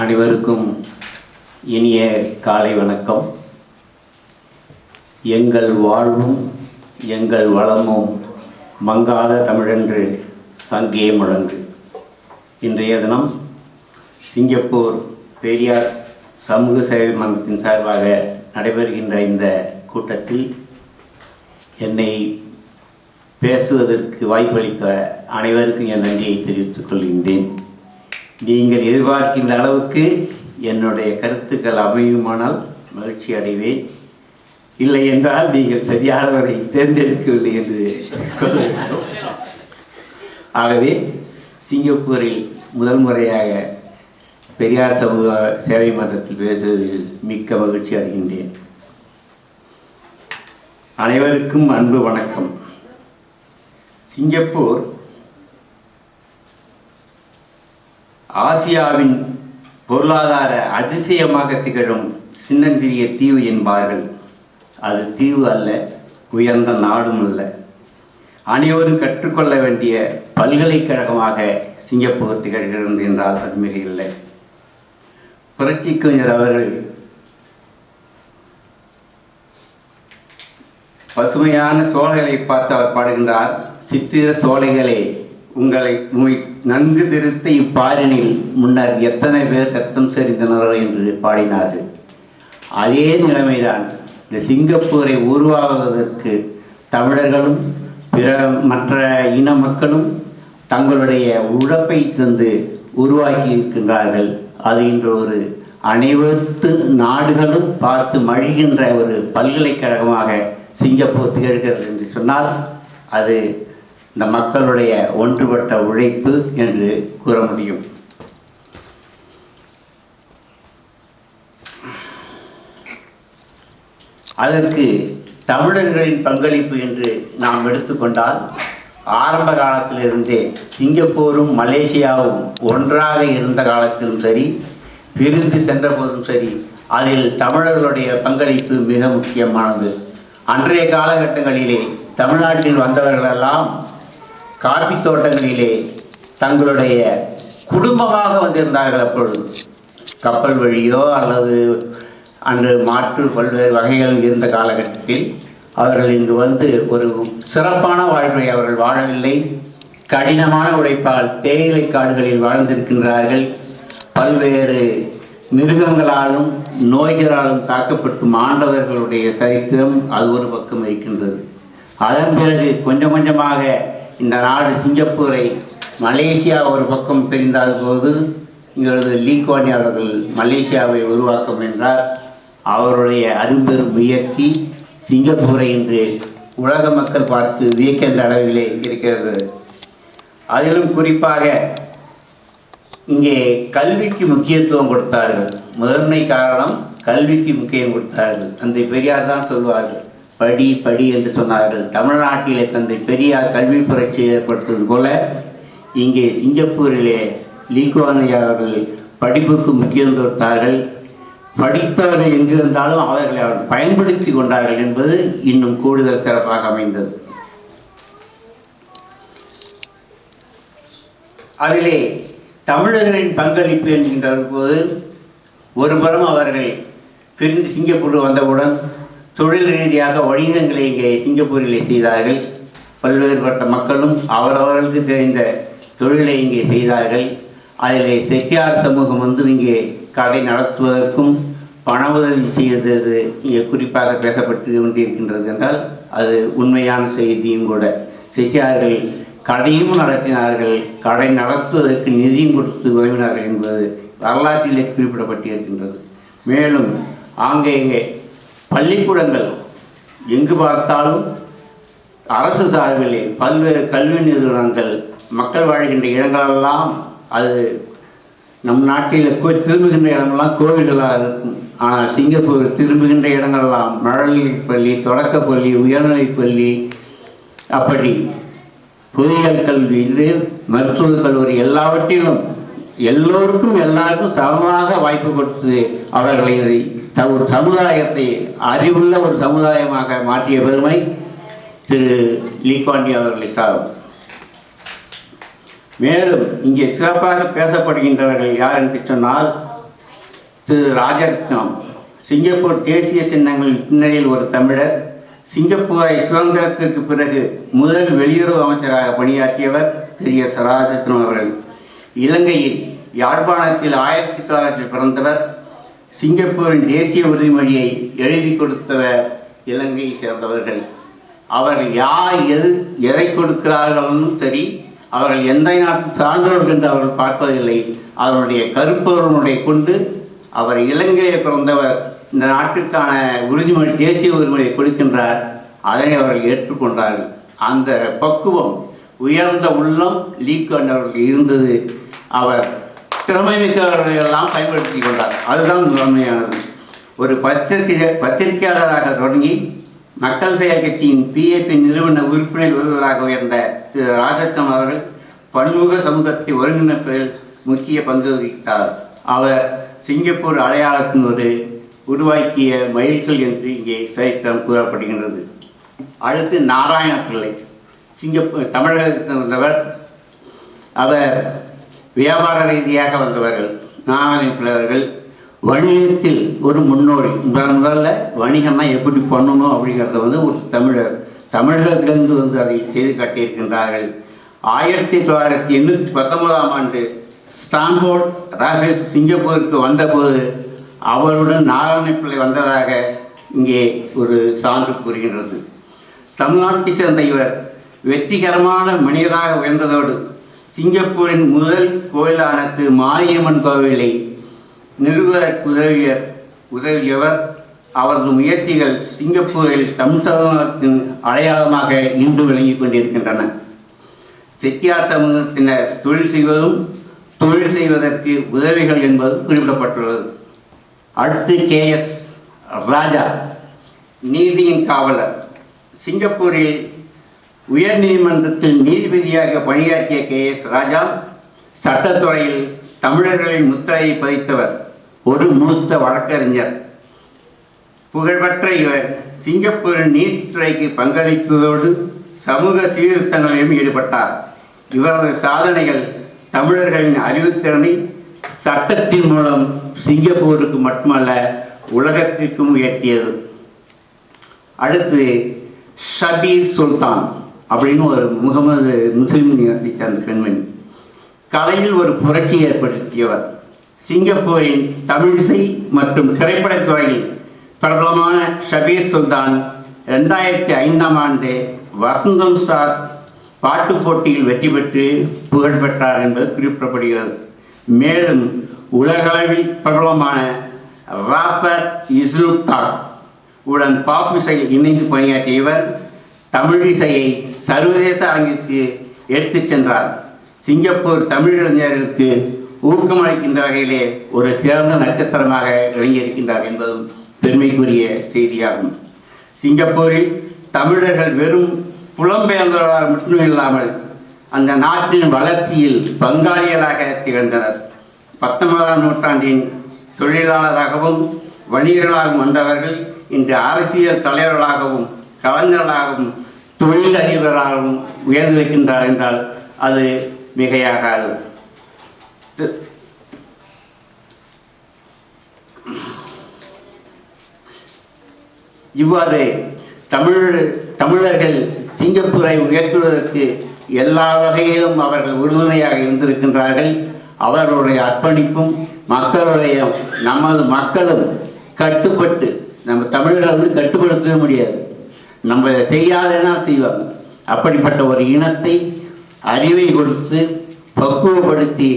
அனைவருக்கும் இனிய காலை வணக்கம். எங்கள் வாழ்வும் எங்கள் வளமும் மங்காத தமிழென்று சங்கே முழங்கு இன்றைய தினம் சிங்கப்பூர் பெரியார் சமூக சேவை மன்றத்தின் சார்பாக நடைபெறுகின்ற இந்த கூட்டத்தில் என்னை பேசுவதற்கு வாய்ப்பளித்த அனைவருக்கும் என் நன்றியை தெரிவித்துக் கொள்கின்றேன். நீங்கள் எதிர்பார்க்கின்ற அளவுக்கு என்னுடைய கருத்துக்கள் அமையுமானால் மகிழ்ச்சி அடைவேன் இல்லை என்றால் நீங்கள் சரியானவரை தேர்ந்தெடுக்கவில்லை என்று. ஆகவே சிங்கப்பூரில் முதல் முறையாக பெரியார் சமூக சேவை மன்றத்தில் பேசுவதில் மிக்க மகிழ்ச்சி அடைகின்றேன் அனைவருக்கும் அன்பு வணக்கம் சிங்கப்பூர் ஆசியாவின் பொருளாதார அதிசயமாக திகழும் சின்னந்திரிய தீவு என்பார்கள். அது தீவு அல்ல உயர்ந்த நாடும் அல்ல. அனைவரும் கற்றுக்கொள்ள வேண்டிய பல்கலைக்கழகமாக சிங்கப்பூர் திகழ்கிறது என்றால் அது மிக இல்லை. புரட்சி கவிஞர் அவர்கள் பசுமையான சோலைகளை பார்த்து அவர் பாடுகின்றார் சித்திர சோலைகளே உங்களை நன்கு திருத்த இப்பாரினில் முன்னர் எத்தனை பேர் ரத்தம் செறிந்தனரோ என்று பாடினார்கள். அதே நிலைமைதான் இந்த சிங்கப்பூரை உருவாகுவதற்கு தமிழர்களும் பிற மற்ற இன மக்களும் தங்களுடைய உழைப்பை தந்து உருவாக்கி இருக்கின்றார்கள். அது இன்று ஒரு அனைவத்து நாடுகளும் பார்த்து மழிகின்ற ஒரு பல்கலைக்கழகமாக சிங்கப்பூர் திகழ்கிறது என்று சொன்னால் அது இந்த மக்களுடைய ஒன்றுபட்ட உழைப்பு என்று கூற முடியும். அதற்கு தமிழர்களின் பங்களிப்பு என்று நாம் எடுத்துக்கொண்டால் ஆரம்ப காலத்திலிருந்தே சிங்கப்பூரும் மலேசியாவும் ஒன்றாக இருந்த காலத்திலும் சரி பிரிந்து சென்ற போதும் சரி அதில் தமிழர்களுடைய பங்களிப்பு மிக முக்கியமானது. அன்றைய காலகட்டங்களிலே தமிழ்நாட்டில் வந்தவர்களெல்லாம் காபி தோட்டங்களிலே தங்களுடைய குடும்பமாக வந்திருந்தார்கள் அப்பொழுது. கப்பல் வழியோ அல்லது அன்று மாற்று பல்வேறு வகைகள் இருந்த காலகட்டத்தில் அவர்கள் இங்கு வந்து ஒரு சிறப்பான வாழ்வை அவர்கள் வாழவில்லை. கடினமான உழைப்பால் தேயிலை காடுகளில் வாழ்ந்திருக்கின்றார்கள். பல்வேறு மிருகங்களாலும் நோய்களாலும் தாக்கப்பட்டு மாண்டவர்களுடைய சரித்திரம் அது ஒரு பக்கம் இருக்கின்றது. அதன் பிறகு கொஞ்சம் கொஞ்சமாக இந்த நாடு சிங்கப்பூரை மலேசியா ஒரு பக்கம் பிரிந்தாத போது இங்களது லீக்வானி அவர்கள் மலேசியாவை உருவாக்கும் என்றார். அவருடைய அரும்பெரும் முயற்சி சிங்கப்பூரை இன்று உலக மக்கள் பார்த்து வியக்கின்ற அளவிலே இருக்கிறது. அதிலும் குறிப்பாக இங்கே கல்விக்கு முக்கியத்துவம் கொடுத்தார்கள். முதன்மை காரணம் கல்விக்கு முக்கியம் கொடுத்தார்கள். தந்தை பெரியார் தான் சொல்வார்கள். படி படி என்று சொன்னார்கள். தமிழ்நாட்டிலே தந்தை பெரியார் கல்வி புரட்சி ஏற்படுத்துவது போல இங்கே சிங்கப்பூரிலே லீக்வானியா அவர்கள் படிப்புக்கு முக்கியம் கொடுத்தார்கள் படித்தவர்கள் எங்கிருந்தாலும் அவர்களை அவர் பயன்படுத்தி கொண்டார்கள் என்பது இன்னும் கூடுதல் சிறப்பாக அமைந்தது. அதிலே தமிழர்களின் பங்களிப்பு என்கின்ற போது ஒரு புறம் அவர்கள் பிரிந்து சிங்கப்பூர் வந்தவுடன் தொழில் ரீதியாக வணிகங்களை இங்கே சிங்கப்பூரிலே செய்தார்கள். பல்வேறுபட்ட மக்களும் அவரவர்களுக்கு தெரிந்த தொழிலை இங்கே செய்தார்கள். அதில் செட்டியார் சமூகம் வந்து இங்கே கடை நடத்துவதற்கும் பண உதவி செய்தது இங்கே குறிப்பாக பேசப்பட்டு கொண்டிருக்கின்றது என்றால் அது உண்மையான செய்தியும் கூட. செட்டியார்கள் கடையும் நடத்தினார்கள். கடை நடத்துவதற்கு நிதியும் கொடுத்து உதவினார்கள் என்பது வரலாற்றிலே குறிப்பிடப்பட்டிருக்கின்றது. மேலும் ஆங்கேயே பள்ளிக்கூடங்கள் எங்கு பார்த்தாலும் அரசு சார்பிலே பல்வேறு கல்வி நிறுவனங்கள் மக்கள் வாழ்கின்ற இடங்களெல்லாம் அது நம் நாட்டில் திரும்புகின்ற இடமெல்லாம் கோவில்களாக இருக்கும். ஆனால் சிங்கப்பூர் திரும்புகின்ற இடங்களெல்லாம் மழலைப் பள்ளி தொடக்கப் பள்ளி உயர்நிலைப் பள்ளி அப்படி பொறியியல் கல்வி இது மருத்துவக் கல்லூரி எல்லாவற்றிலும் எல்லோருக்கும் எல்லாருக்கும் சமமாக வாய்ப்பு கொடுத்து அவர்களை ஒரு சமுதாயத்தை அறிவுள்ள ஒரு சமுதாயமாக மாற்றிய பெருமை திரு லீக்வாண்டி அவர்களை சாரும். மேலும் இங்கே சிறப்பாக பேசப்படுகின்றவர்கள் யார் என்று சொன்னால் திரு ராஜரத்னம். சிங்கப்பூர் தேசிய சின்னங்களின் பின்னணியில் ஒரு தமிழர். சிங்கப்பூரை சுதந்திரத்திற்கு பிறகு முதல் வெளியுறவு அமைச்சராக பணியாற்றியவர் திரு எஸ். ராஜரத்னம் அவர்கள். இலங்கையில் யாழ்ப்பாணத்தில் ஆயிரத்தி தொள்ளாயிரத்தில் பிறந்தவர் சிங்கப்பூரின் தேசிய உறுதிமொழியை எழுதி கொடுத்தவர் இலங்கையை சேர்ந்தவர்கள். அவர்கள் யார் எது எதை கொடுக்கிறார்களும் சரி அவர்கள் எந்த நாட்டு சார்ந்தவர்கள் என்று அவர்கள் பார்ப்பதில்லை. அவருடைய கருப்பொருளுடைய கொண்டு அவர் இலங்கையை பிறந்தவர் இந்த நாட்டிற்கான உறுதிமொழி தேசிய உறுதிமொழியை கொடுக்கின்றார். அதனை அவர்கள் ஏற்றுக்கொண்டார்கள். அந்த பக்குவம் உயர்ந்த உள்ளம் லீக் அவர்களுக்கு இருந்தது. அவர் திறமை மிக்கவர்களை எல்லாம் பயன்படுத்தி கொண்டார். அதுதான் முதன்மையானது. ஒரு பத்திரிகை பத்திரிகையாளராக தொடங்கி மக்கள் செயல் கட்சியின் பிஏபி நிறுவன உறுப்பினர் ஒருவராக உயர்ந்த திரு ராஜத்தம் அவர்கள் பன்முக சமூகத்தை ஒருங்கிணைப்பதில் முக்கிய பங்கு வகித்தார். அவர் சிங்கப்பூர் அடையாளத்தின் ஒரு உருவாக்கிய மயில்கள் என்று இங்கே சரித்திரம் கூறப்படுகின்றது. அடுத்து நாராயண பிள்ளை சிங்கப்பூர் தமிழகத்தில் வந்தவர் அவர் வியாபார ரீதியாக வந்தவர்கள் நாணயப்பிள்ளவர்கள் அவர்கள் வணிகத்தில் ஒரு முன்னோடி. முதல் முதல்ல வணிகமாக எப்படி பண்ணணும் அப்படிங்கிறத வந்து ஒரு தமிழர் தமிழகத்திலிருந்து வந்து அதை செய்து காட்டியிருக்கின்றார்கள். ஆயிரத்தி தொள்ளாயிரத்தி எண்ணூற்றி பத்தொன்பதாம் ஆண்டு ஸ்டான்போர்ட் ராஃபேல் சிங்கப்பூருக்கு வந்தபோது அவருடன் நாராயணப்பிள்ளை வந்ததாக இங்கே ஒரு சான்று கூறுகின்றது. தமிழ்நாட்டை சேர்ந்த இவர் வெற்றிகரமான மனிதராக உயர்ந்ததோடு சிங்கப்பூரின் முதல் கோயிலான திரு மாரியம்மன் கோவிலை நிறுவதற்கு உதவிய உதவியவர். அவரது முயற்சிகள் சிங்கப்பூரில் தமிழ் சமூகத்தின் அடையாளமாக இன்று விளங்கிக் கொண்டிருக்கின்றன. செட்டியார் சமூகத்தினர் தொழில் செய்வதும் தொழில் செய்வதற்கு உதவிகள் என்பது குறிப்பிடப்பட்டுள்ளது. அடுத்து கே. எஸ். ராஜா நீதியின் காவலர். சிங்கப்பூரில் உயர் நீதிமன்றத்தில் நீதிபதியாக பணியாற்றிய கே எஸ் ராஜா சட்டத்துறையில் தமிழர்களின் முத்திரையை பதித்தவர் ஒரு மூத்த வழக்கறிஞர். புகழ்பெற்ற இவர் சிங்கப்பூரின் நீதித்துறைக்கு பங்களித்ததோடு சமூக சீர்திருத்தங்களிலும் ஈடுபட்டார். இவரது சாதனைகள் தமிழர்களின் அறிவுத்திறனை சட்டத்தின் மூலம் சிங்கப்பூருக்கு மட்டுமல்ல உலகத்திற்கும் உயர்த்தியது. அடுத்து ஷபீர் சுல்தான். அப்படின்னு ஒரு முகமது முஸ்லீம் இனத்தை சார்ந்த பெண்மணி. கலையில் ஒரு புரட்சி ஏற்படுத்தியவர். சிங்கப்பூரின் தமிழிசை மற்றும் திரைப்படத் துறையில் பிரபலமான ஷபீர் சுல்தான் ரெண்டாயிரத்தி ஐந்தாம் ஆண்டு வசந்தம் ஸ்டார் பாட்டுப் போட்டியில் வெற்றி பெற்று புகழ் பெற்றார் என்பது குறிப்பிடப்படுகிறது. மேலும் உலகளவில் பிரபலமான ராப்பர் இஸ்ரூப் உடன் பாப் இசையில் இணைந்து பணியாற்றியவர் தமிழ் இசையை சர்வதேச அரங்கிற்கு எடுத்துச் சென்றார். சிங்கப்பூர் தமிழிஞர்களுக்கு ஊக்கமளிக்கின்ற வகையிலே ஒரு சிறந்த நட்சத்திரமாக விளங்கியிருக்கின்றார் என்பதும் பெருமைக்குரிய செய்தியாகும். சிங்கப்பூரில் தமிழர்கள் வெறும் புலம்பெயர்ந்தவர்களால் மட்டும் இல்லாமல் அந்த நாட்டின் வளர்ச்சியில் பங்காளிகளாக திகழ்ந்தனர். பத்தொன்பதாம் நூற்றாண்டின் தொழிலாளராகவும் வணிகர்களாகவும் வந்தவர்கள் இன்று அரசியல் தலைவர்களாகவும் கலைஞர்களாகவும் தொழில் உயர்ந்திருக்கின்றார் என்றால் அது மிகையாகாது. இவ்வாறு தமிழ் தமிழர்கள் சிங்கப்பூரை உயர்த்துவதற்கு எல்லா வகையிலும் அவர்கள் உறுதுணையாக இருந்திருக்கின்றார்கள். அவர்களுடைய அர்ப்பணிப்பும் மக்களுடைய நமது மக்களும் கட்டுப்பட்டு நம்ம தமிழர்கள் வந்து கட்டுப்படுத்தவே முடியாது. நம்ம செய்யாதனா செய்வாங்க. அப்படிப்பட்ட ஒரு இனத்தை அறிவை கொடுத்து பக்குவப்படுத்தி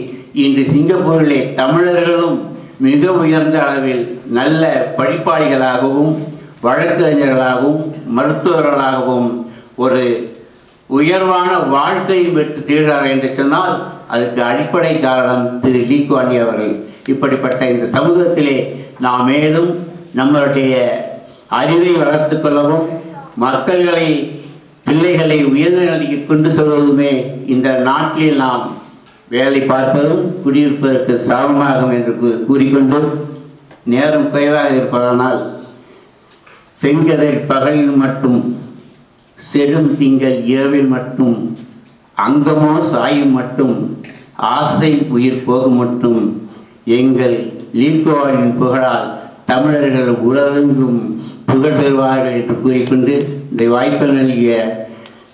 இன்று சிங்கப்பூரிலே தமிழர்களும் மிக உயர்ந்த அளவில் நல்ல படிப்பாளிகளாகவும் வழக்கறிஞர்களாகவும் மருத்துவர்களாகவும் ஒரு உயர்வான வாழ்க்கையும் பெற்று திகழ்கிறார்கள் என்று சொன்னால் அதுக்கு அடிப்படை காரணம் திரு லீ குவான் அவர்கள். இப்படிப்பட்ட இந்த சமூகத்திலே நாம் மேலும் நம்மளுடைய அறிவை வளர்த்துக்கொள்ளவும் மக்களை பிள்ளைகளை உயர்ந்த நிலைக்கு கொண்டு செல்வதுமே இந்த நாட்டில் நாம் வேலை பார்ப்பதும் குடியிருப்பதற்கு சமமாகும் என்று கூ- கூறிக்கொண்டு நேரம் குறைவாக இருப்பதனால் செங்கதிர் பகலில் மட்டும் செடும் திங்கள் இரவில் மட்டும் அங்கமோ சாயும் மட்டும் ஆசை உயிர் போகும் மட்டும் எங்கள் லீகோவின் புகழால் தமிழர்கள் உலகெங்கும் புகழ் பெறுவார்கள் என்று கூறிக்கொண்டு இந்த வாய்ப்பு நல்கிய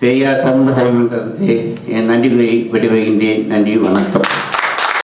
பெரியார் தமிழக மன்றத்துக்கு என் நன்றி கூறி விடைபெறுகின்றேன். நன்றி வணக்கம்.